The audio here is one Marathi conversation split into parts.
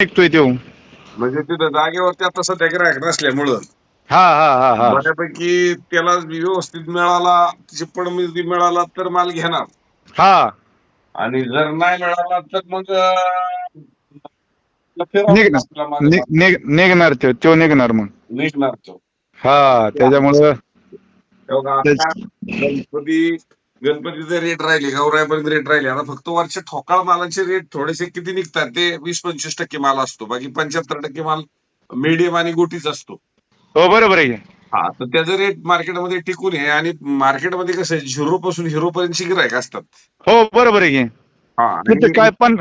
निघतोय तो. म्हणजे तिथं जागेवरती आता सध्या ग्राहक नसल्यामुळं. हा हा हा हा. बऱ्यापैकी त्याला व्यवस्थित मिळाला चिप्पड मिळाला तर माल घेणार. हा. आणि जर नाही मिळाला तर मग अं, फिरावं निघ- आपला मागे नि- निघ- निघणार तो तो निघणार मग. निघणार तो. हा त्याच्यामुळं तेव्हा आता गणपती गणपतीचे रेट राहिले गौरायपर्यंत रेट राहिले. आता फक्त वरचे ठोकाळ मालाचे रेट थोडेसे किती निघतात ते वीस पंचवीस टक्के माल असतो. बाकी पंच्याहत्तर टक्के माल मीडियम आणि गोटीच असतो. हो बरोबर आहे हा तर त्याचं रेट मार्केटमध्ये टिकून आहे. आणि मार्केटमध्ये कसं आहे झिरो पासून हिरो पर्यंत गिरायक असतात. हो बरोबर आहे की? हा काय पण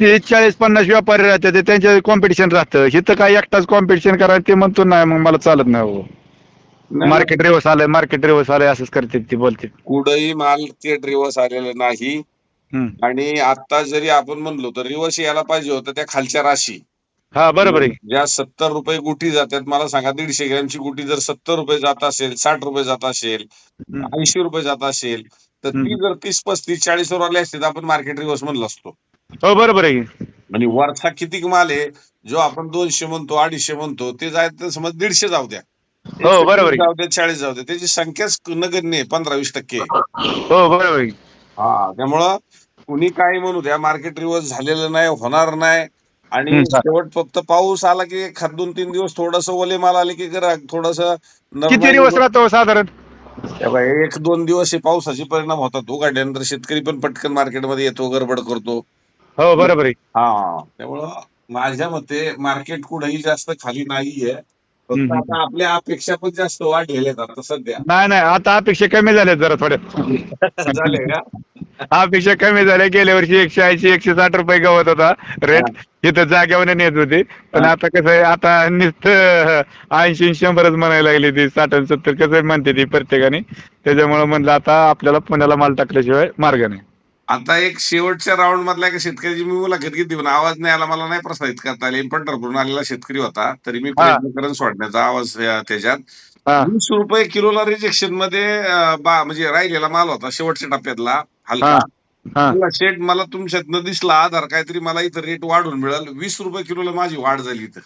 तीस चाळीस पन्नास व्यापारी राहतात ते त्यांच्या कॉम्पिटिशन राहतं. इथं काय एकटाच कॉम्पिटिशन करायचं ते म्हणतो नाही मग मला चालत नाही हो. मार्केट रिवर्स आलंय मार्केट रिवर्स आलंय असंच करते ती बोलते कुठंही माल ते रिवर्स आलेलं नाही. आणि आता जरी आपण म्हणलो तर रिवर्स यायला पाहिजे होतं त्या खालच्या राशी. हा बरोबर आहे. ज्या सत्तर रुपये गुटी जातात मला सांगा दीडशे ग्रॅमची गुटी जर सत्तर रुपये जात असेल साठ रुपये जात असेल. ऐंशी रुपये जात असेल तर ती. जर तीस पस्तीस चाळीस वर आली असते तर आपण मार्केट रिवर्स म्हणलो असतो. हो बरोबर आहे. आणि वरचा किती माल आहे जो आपण दोनशे म्हणतो अडीचशे म्हणतो ते जायचं समज दीडशे जाऊ द्या. हो, बरोबर. जाऊ द्या चाळीस जाऊ द्या त्याची संख्याच नगण्य आहे पंधरा वीस टक्के. हो बरोबर आहे. हा त्यामुळं कुणी काही म्हणू द्या मार्केट रिवर्स झालेलं नाही होणार नाही. आणि हम्म. शेवट फक्त पाऊस आला की एखाद दोन तीन दिवस थोडस ओले माल आले की जरा थोडस किती दिवस राहतो साधारण? एक दोन दिवस हे पावसाचे परिणाम होतात. उघडल्यानंतर शेतकरी पण पटकन मार्केटमध्ये येतो गडबड करतो. हो बरोबर आहे. हा त्यामुळं माझ्या मते मार्केट कुठेही जास्त खाली नाहीये. फक्त हम्म. आता आपल्या अपेक्षा पण जास्त वाढलेल्या आहेत आता सध्या. नाही नाही आता अपेक्षा कमी झाल्या जरा थोड्या. झाले का? अपेक्षा कमी झाल्या. गेल्या वर्षी एकशे ऐंशी एकशे साठ रुपये गवत होता रेट इथं जाग्यावर नेत होते. पण हा. आता कसं आहे आता नुसतं ऐंशी शंभरच म्हणायला लागली ती. साठ आणि सत्तर कसं म्हणते ती प्रत्येकाने. त्याच्यामुळे म्हणलं आता आपल्याला पुण्याला माल टाकल्याशिवाय मार्ग नाही. आता एक शेवटच्या राऊंड मधल्या एका शेतकऱ्याची मी मुलाखत घेतली पण आवाज नाही आला मला नाही प्रसारित करता आले. पंढरपूरून आलेला शेतकरी होता तरी मी. प्रयत्न करेन सोडण्याचा आवाज त्याच्यात. वीस रुपये किलोला रिजेक्शनमध्ये बा म्हणजे राहिलेला माल होता शेवटच्या टप्प्यातला हलका. मला शेट मला तुमच्यातनं दिसला आधार काहीतरी मला इथं रेट वाढून मिळाल. वीस रुपये किलोला माझी वाढ झाली इथं.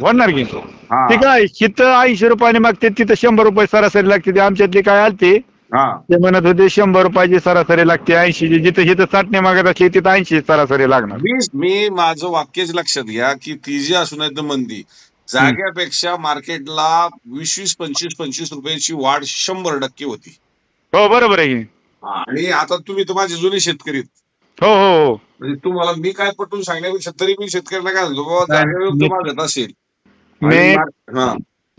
होणार की? ठीक आहे तिथं ऐंशी रुपयाने मागते तिथं शंभर रुपये सरासरी लागते आमच्यातली काय आलती? ते म्हणत होते शंभर रुपयाची सरासरी लागते ऐंशी जिथं जिथं साठने मागत असली तिथं ऐंशी सरासरी लागणार. वीस मी माझं वाक्यच लक्षात घ्या की ती जी असून आहे मंदी जाग्यापेक्षा मार्केटला वीस वीस पंचवीस पंचवीस रुपयाची वाढ शंभर टक्के होती. हो बरोबर आहे आणि आता तुम्ही तर माझे जुने शेतकरी आहेत. हो हो हो. म्हणजे तुम्हाला मी काय पटवून सांगण्यापेक्षा तरी मी शेतकऱ्यांना काय बाबा जागेवर मी- तो मागत असेल. मी आणि मार- हा.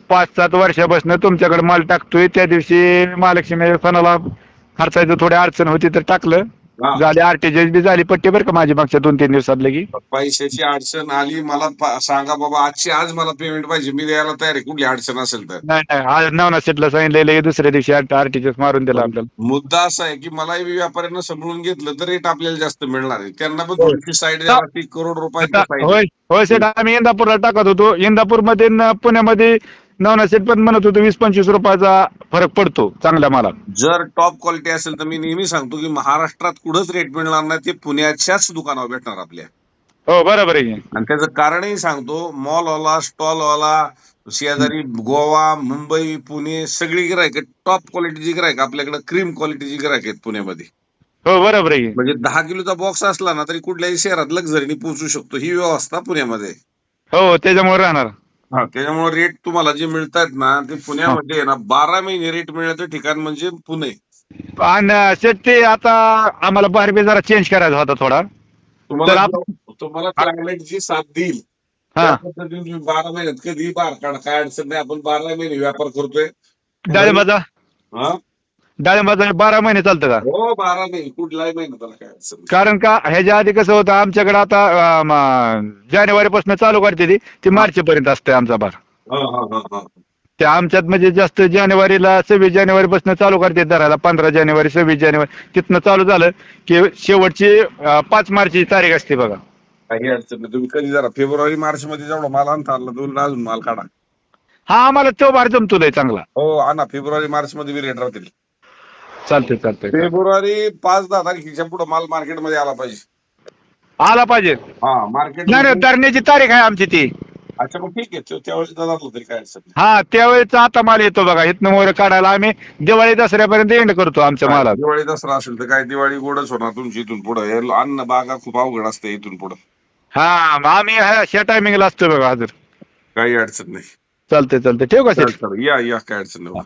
पाच सात वर्षापासून तुमच्याकडे माल टाकतोय. त्या दिवशी महालक्ष्मी सणाला खर्चायचं थोडी अडचण होती तर टाकलं. हा. झाली आरटीजीएस बी झाली पट्टी बरं का माझी मागच्या दोन तीन दिवसात लगी? पैशाची अडचण आली. मला पा- सांगा बाबा आजची आज मला पेमेंट पाहिजे. मी द्यायला तयार आहे. कुठली अडचण असेल तर? नाही नाही. आज नवना सेटला सांगितलेलं की दुसऱ्या दिवशी आरटीजीएस मारून दिला आपल्याला. मुद्दा असा आहे की मलाही व्यापाऱ्यांना समजून घेतलं तर रेट आपल्याला जास्त मिळणार आहे. त्यांना पण. थोडीशी साईड करोड रुपयाची साईड होय होय सेट आम्ही इंदापूरला टाकत होतो. इंदापूरमध्ये न पुण्यामध्ये नवना सेट पण म्हणत होतो वीस पंचवीस रुपयाचा फरक पडतो चांगल्या माला जर टॉप क्वालिटी असेल तर मी नेहमी सांगतो की महाराष्ट्रात कुठंच रेट मिळणार नाही ते पुण्याच्याच दुकानावर भेटणार आपल्या हो बरोबर आहे की. आणि त्याचं कारणही सांगतो मॉलवाला स्टॉलवाला शेजारी गोवा मुंबई पुणे सगळी गिरायक टॉप क्वालिटीची गिरायक आपल्याकडे क्रीम क्वालिटीची गिरायक आहेत पुण्यामध्ये हो बरोबर आहे की. म्हणजे दहा किलोचा बॉक्स असला ना तरी कुठल्याही शहरात लक्झरीने पोहोचू शकतो ही व्यवस्था पुण्यामध्ये आहे. हो त्याच्यामुळे राहणार हा त्याच्यामुळे रेट तुम्हाला जे मिळतात ना ते पुण्यामध्ये आहे ना बारा महिने रेट मिळण्याचं ठिकाण म्हणजे पुणे. आणि ते आता आम्हाला बाहेर जरा चेंज करायचा होता थोडा. तुम्हाला आप- तुम्हाला क्लायमेट जी साथ देईल हा. पद्धतीने तुम्ही बारा महिन्यात कधी बार काढा काय अडचण नाही आपण बारा महिने व्यापार करतोय. डाळिंबाचा हा? डाळिंबाचा बारा महिने चालतं का? हो बारा महिने. कुठलाही महिना त्याला काय अडचण नाही. कारण का ह्याच्या आधी कसं होतं आमच्याकडे आता जानेवारी पासून चालू करते ती. ती मार्च पर्यंत असते आमचा बार हा, हा, हा, हा. ते आमच्यात म्हणजे जास्त जानेवारीला सव्वीस जानेवारी पासून चालू करते धरायला पंधरा जानेवारी सव्वीस जानेवारी. तिथनं चालू झालं की शेवटची अं, पाच मार्चची तारीख असते बघा. काही अडचण नाही. तुम्ही कधी जरा फेब्रुवारी मार्च मध्ये जेवढा माल आणता आला दोन अजून माल काढा. हा आम्हाला तो बार जमतो लय चांगला. हो आणा. फेब्रुवारी मार्च मध्ये बी रेट राहतील. चालतंय चालतंय फेब्रुवारी पाच दहा तारखेच्या पुढे माल मार्केटमध्ये आला पाहिजे. आला पाहिजे. हा मार्केट नाही नाही, धरण्याची तारीख आहे आमची ती. अच्छा मग ठीक आहे. तो त्यावेळेस तरी काय अडचण नाही. हा त्यावेळेचा आता माल येतो बघा. इथनं मोर काढायला आम्ही दिवाळी दसऱ्यापर्यंत एंड करतो आमच्या मालात दिवाळी दसरा असेल तर काय दिवाळी गोडच होणार तुमची इथून पुढे. अन्न बागा खूप अवघड असते इथून पुढे. हा मग आम्ही ह्या- टायमिंगला असतो बघा हजर. काही अडचण नाही. चालतंय चालतंय. ठेवू का सर या या काय अडचण नाही.